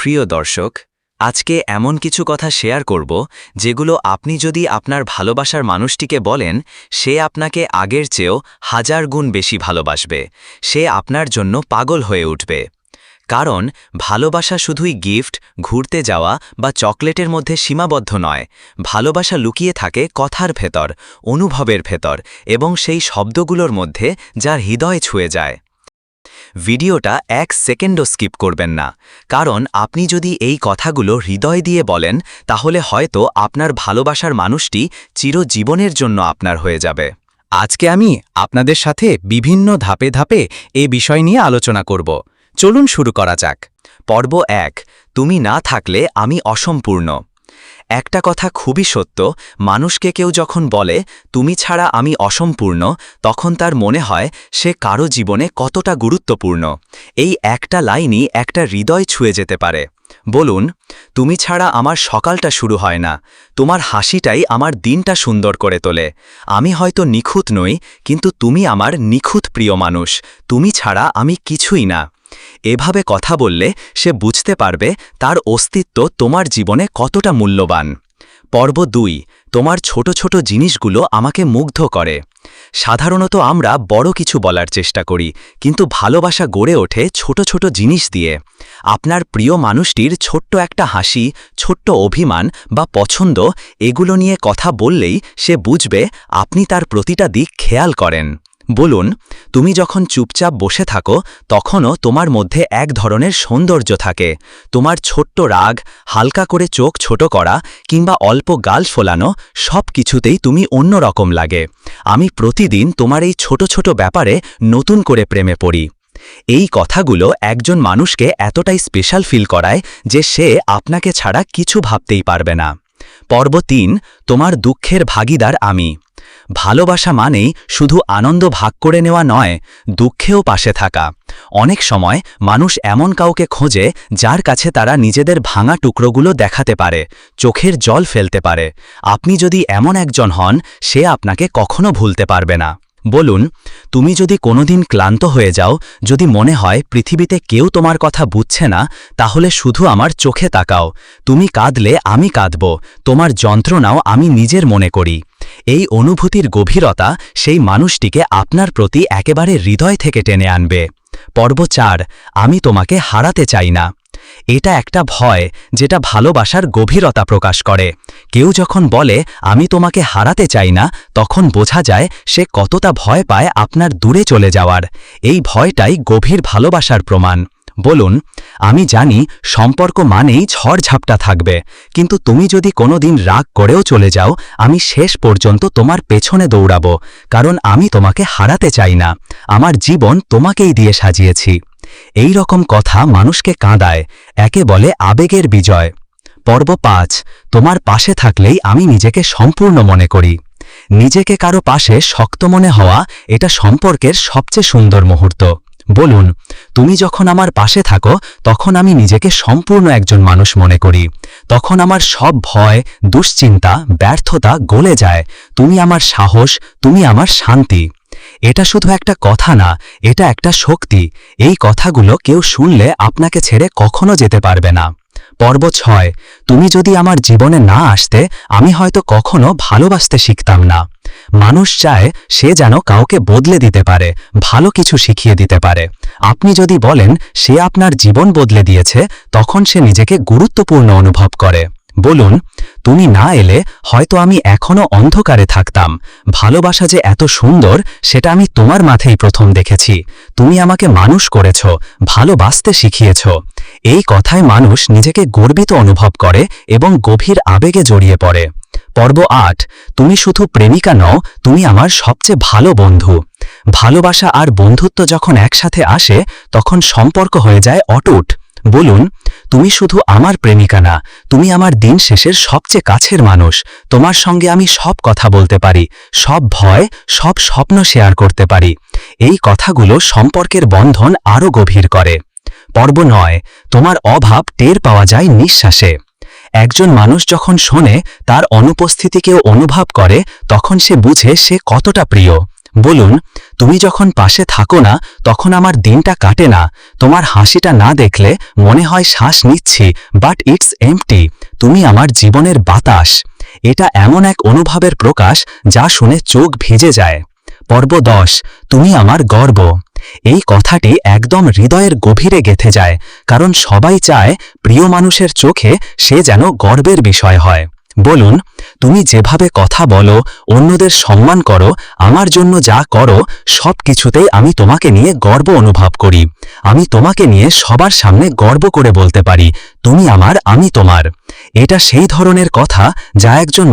প্রিয় দর্শক, আজকে এমন কিছু কথা শেয়ার করব, যেগুলো আপনি যদি আপনার ভালোবাসার মানুষটিকে বলেন, সে আপনাকে আগের চেয়েও হাজার গুণ বেশি ভালোবাসবে, সে আপনার জন্য পাগল হয়ে উঠবে। কারণ, ভালোবাসা শুধুই গিফট, ঘুরতে যাওয়া বা চকলেটের মধ্যে সীমাবদ্ধ নয়, ভালোবাসা লুকিয়ে থাকে কথার ভেতর, অনুভবের ভেতর এবং সেই শব্দগুলোর মধ্যে যার হৃদয় ছুঁয়ে যায়। ভিডিওটা এক সেকেন্ডও স্কিপ করবেন না। কারণ আপনি যদি এই কথাগুলো হৃদয় দিয়ে বলেন, তাহলে হয়তো আপনার ভালোবাসার মানুষটি চিরজীবনের জন্য আপনার হয়ে যাবে। আজকে আমি আপনাদের সাথে বিভিন্ন ধাপে ধাপে এ বিষয় নিয়ে আলোচনা করব। চলুন শুরু করা যাক। পর্ব এক, তুমি না থাকলে আমি অসম্পূর্ণ। একটা কথা খুবই সত্য, মানুষকে কেউ যখন বলে, তুমি ছাড়া আমি অসম্পূর্ণ তখন তার মনে হয়, সে কারও জীবনে কতটা গুরুত্বপূর্ণ। এই একটা লাইনই একটা হৃদয় ছুঁয়ে যেতে পারে। বলুন, তুমি ছাড়া আমার সকালটা শুরু হয় না। তোমার হাসিটাই আমার দিনটা সুন্দর করে তোলে। আমি হয়তো নিখুঁত নই, কিন্তু তুমি আমার নিখুঁত প্রিয় মানুষ। তুমি ছাড়া আমি কিছুই না। এভাবে কথা বললে সে বুঝতে পারবে তার অস্তিত্ব তোমার জীবনে কতটা মূল্যবান। পর্ব দুই, তোমার ছোট ছোট জিনিসগুলো আমাকে মুগ্ধ করে। সাধারণত আমরা বড় কিছু বলার চেষ্টা করি, কিন্তু ভালোবাসা গড়ে ওঠে ছোট ছোট জিনিস দিয়ে। আপনার প্রিয় মানুষটির ছোট্ট একটা হাসি, ছোট্ট অভিমান বা পছন্দ, এগুলো নিয়ে কথা বললেই সে বুঝবে আপনি তার প্রতিটা দিক খেয়াল করেন। বলুন, তুমি যখন চুপচাপ বসে থাকো, তখনও তোমার মধ্যে এক ধরনের সৌন্দর্য থাকে। তোমার ছোট্ট রাগ, হালকা করে চোখ ছোট করা, কিংবা অল্প গাল ফোলানো সব কিছুতেই তুমি অন্যরকম লাগে। আমি প্রতিদিন তোমার এই ছোট ছোট ব্যাপারে নতুন করে প্রেমে পড়ি। এই কথাগুলো একজন মানুষকে এতটাই স্পেশাল ফিল করায় যে সে আপনাকে ছাড়া কিছু ভাবতেই পারবে না। পর্ব তিন, তোমার দুঃখের ভাগিদার আমি। ভালোবাসা মানেই শুধু আনন্দ ভাগ করে নেওয়া নয়, দুঃখেও পাশে থাকা। অনেক সময় মানুষ এমন কাউকে খোঁজে যার কাছে তারা নিজেদের ভাঙা টুকরোগুলো দেখাতে পারে, চোখের জল ফেলতে পারে। আপনি যদি এমন একজন হন, সে আপনাকে কখনো ভুলতে পারবে না। বলুন, তুমি যদি কোনোদিন ক্লান্ত হয়ে যাও, যদি মনে হয় পৃথিবীতে কেউ তোমার কথা বুঝছে না, তাহলে শুধু আমার চোখে তাকাও। তুমি কাঁদলে আমি কাঁদব, তোমার যন্ত্রণাও আমি নিজের মনে করি। এই অনুভূতির গভীরতা সেই মানুষটিকে আপনার প্রতি একেবারে হৃদয় থেকে টেনে আনবে। পর্ব চার, আমি তোমাকে হারাতে চাই না। এটা একটা ভয় যেটা ভালোবাসার গভীরতা প্রকাশ করে। কেউ যখন বলে, আমি তোমাকে হারাতে চাই না, তখন বোঝা যায় সে কতটা ভয় পায় আপনার দূরে চলে যাওয়ার। এই ভয়টাই গভীর ভালোবাসার প্রমাণ। বলুন, আমি জানি সম্পর্ক মানেই ঝড়ঝাপটা থাকবে, কিন্তু তুমি যদি কোনোদিন রাগ করেও চলে যাও, আমি শেষ পর্যন্ত তোমার পেছনে দৌড়াব, কারণ আমি তোমাকে হারাতে চাই না। আমার জীবন তোমাকেই দিয়ে সাজিয়েছি। এই রকম কথা মানুষকে কাঁদায়, একে বলে আবেগের বিজয়। পর্ব পাঁচ, তোমার পাশে থাকলেই আমি নিজেকে সম্পূর্ণ মনে করি। নিজেকে কারও পাশে শক্ত মনে হওয়া এটা সম্পর্কের সবচেয়ে সুন্দর মুহূর্ত। বলুন, তুমি যখন আমার পাশে থাকো, তখন আমি নিজেকে সম্পূর্ণ একজন মানুষ মনে করি। তখন আমার সব ভয়, দুশ্চিন্তা, ব্যর্থতা গলে যায়। তুমি আমার সাহস, তুমি আমার শান্তি। এটা শুধু একটা কথা না, এটা একটা শক্তি। এই কথাগুলো কেউ শুনলে আপনাকে ছেড়ে কখনো যেতে পারবে না। পর্ব ছয়, তুমি যদি আমার জীবনে না আসতে, আমি হয়তো কখনো ভালোবাসতে শিখতাম না। মানুষ চায় সে যেন কাউকে বদলে দিতে পারে, ভালো কিছু শিখিয়ে দিতে পারে। আপনি যদি বলেন, সে আপনার জীবন বদলে দিয়েছে, তখন সে নিজেকে গুরুত্বপূর্ণ অনুভব করে। বলুন, তুমি না এলে হয়তো আমি এখনও অন্ধকারে থাকতাম। ভালোবাসা যে এত সুন্দর, সেটা আমি তোমার মাথায় প্রথম দেখেছি। তুমি আমাকে মানুষ করেছ, ভালোবাসতে শিখিয়েছ। এই কথায় মানুষ নিজেকে গর্বিত অনুভব করে এবং গভীর আবেগে জড়িয়ে পড়ে। পর্ব আট, তুমি শুধু প্রেমিকা নও, তুমি আমার সবচেয়ে ভালো বন্ধু। ভালোবাসা আর বন্ধুত্ব যখন একসাথে আসে, তখন সম্পর্ক হয়ে যায় অটুট। বলুন তুমি শুধু আমার প্রেমিকা না, তুমি আমার দিন শেষের সবচেয়ে কাছের মানুষ। তোমার সঙ্গে আমি সব কথা বলতে পারি, সব ভয়, সব স্বপ্ন শেয়ার করতে পারি। এই কথাগুলো সম্পর্কের বন্ধন আরও গভীর করে। পর্ব নয়, তোমার অভাব টের পাওয়া যায় নিঃশ্বাসে। একজন মানুষ যখন শোনে, তার অনুপস্থিতিকেও অনুভব করে, তখন সে বুঝে সে কতটা প্রিয়। বলুন তুমি যখন পাশে থাকো না, তখন আমার দিনটা কাটে না। তোমার হাসিটা না দেখলে মনে হয় শ্বাস নিচ্ছি বাট ইটস এমটি তুমি আমার জীবনের বাতাস। এটা এমন এক অনুভবের প্রকাশ যা শুনে চোখ ভিজে যায়। পর্ব দশ, তুমি আমার গর্ব। এই কথাটি একদম হৃদয়ের গভীরে গেথে যায়, কারণ সবাই চায় প্রিয় মানুষের চোখে সে যেন গর্বের বিষয় হয়। বলুন, তুমি যেভাবে কথা বলো, অন্যদের সম্মান করো, আমার জন্য যা করো সব কিছুতেই আমি তোমাকে নিয়ে গর্ব অনুভব করি। আমি তোমাকে নিয়ে সবার সামনে গর্ব করে বলতে পারি, তুমি আমার, আমি তোমার। এটা সেই ধরনের কথা যা একজন